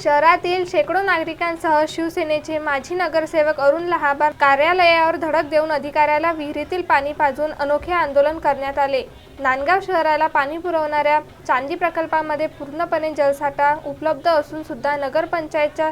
शहरातील शेकडो नागरिकांसह शिवसेनेचे माजी नगरसेवक अरुण लहाबार कार्यालयावर धडक देऊन अधिकाऱ्याला विहिरीतील पाणी पाजून अनोखे आंदोलन करण्यात आले. नांदगाव शहराला पाणी पुरवणाऱ्या चांदी प्रकल्पामध्ये पूर्णपणे जलसाठा उपलब्ध असून सुद्धा नगरपंचायतच्या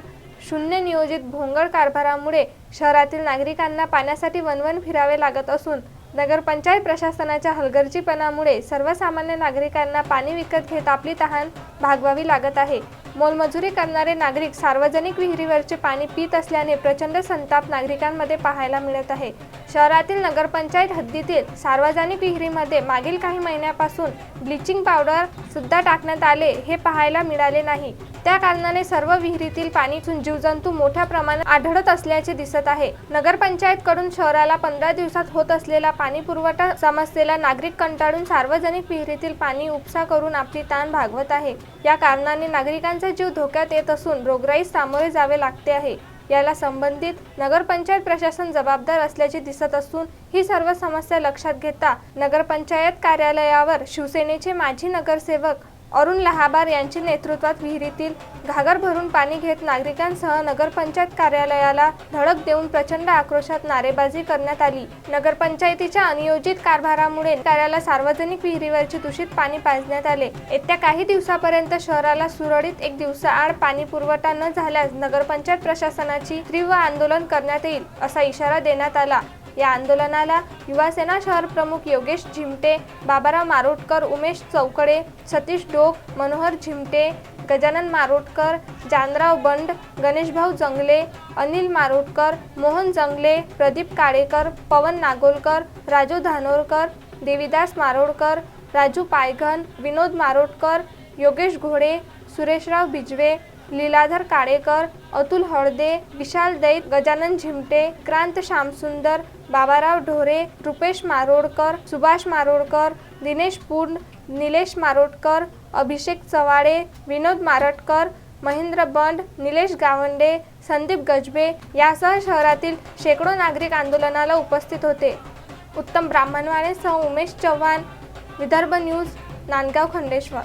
शून्य नियोजित भोंगळ कारभारामुळे शहरातील नागरिकांना पाण्यासाठी वनवन फिरावे लागत असून नगरपंचायत प्रशासनाच्या हलगर्जीपणामुळे सर्वसामान्य नागरिकांना पाणी विकत घेत आपली तहान भागवावी लागत आहे. मोलमजुरी करणारे नागरिक सार्वजनिक विहिरीवरचे पाणी पित असल्याने प्रचंड संताप नागरिकांमध्ये पाहायला मिळत आहे. शहरातील नगरपंचायत हद्दीतील सार्वजनिक विहिरीमध्ये मागील काही महिन्यापासून ब्लिचिंग पावडर सुद्धा टाकण्यात आले हे पाहायला मिळाले नाही. त्या कारणाने सर्व विहिरीतील पाणीतून जीवजंतू मोठ्या प्रमाणात आढळत असल्याचे दिसत आहे. नगरपंचायतकडून शहराला पंधरा दिवसात होत असलेला पाणी पुरवठा समस्येला नागरिक कंटाळून सार्वजनिक विहिरीतील पाणी उपसा करून आपली ताण भागवत आहे. या कारणाने नागरिकांचा जीव धोक्यात येत असून रोगराईस सामोरे जावे लागते आहे. याला संबंधित नगरपंचायत प्रशासन जबाबदार असल्याचे दिसत असून ही सर्व समस्या लक्षात घेता नगरपंचायत कार्यालयावर शिवसेनेचे माजी नगरसेवक अरुण लहाबार यांच्या नेतृत्वात विहिरीतील घागर भरून पाणी घेत नागरिकांसह नगरपंचायत कार्यालयाला धडक देऊन प्रचंड आक्रोशात नारेबाजी करण्यात आली. नगरपंचायतीच्या अनियोजित कारभारामुळे कार्याला सार्वजनिक विहिरीवरचे दूषित पाणी पाजण्यात आले. येत्या काही दिवसापर्यंत शहराला सुरळीत एक दिवसाआड पाणी पुरवठा न झाल्यास नगरपंचायत प्रशासनाची तीव्र आंदोलन करण्यात येईल असा इशारा देण्यात आला. या आंदोलनाला युवासेना शहर प्रमुख योगेश झिमटे बाबाराव मारोटकर उमेश चौकडे सतीश डोक मनोहर झिमटे गजानन मारोटकर जानराव बंड गणेशभाऊ जंगले अनिल मारोटकर मोहन जंगले प्रदीप काळेकर पवन नागोलकर राजू धानोरकर देवीदास मारोडकर राजू पायघन विनोद मारोटकर योगेश घोडे सुरेशराव बिजवे लीलाधर काळेकर अतुल हळदे विशाल दैत गजानन झिमटे क्रांत श्यामसुंदर बाबाराव ढोरे रुपेश मारोडकर सुभाष मारोडकर दिनेश पूर्ण निलेश मारोडकर अभिषेक चवाळे विनोद मारटकर महेंद्र बंड निलेश गावंडे संदीप गजबे यासह शहरातील शेकडो नागरिक आंदोलनाला उपस्थित होते. उत्तम ब्राह्मणवाडे सह उमेश चव्हाण विदर्भ न्यूज नांदगाव खंडेश्वर.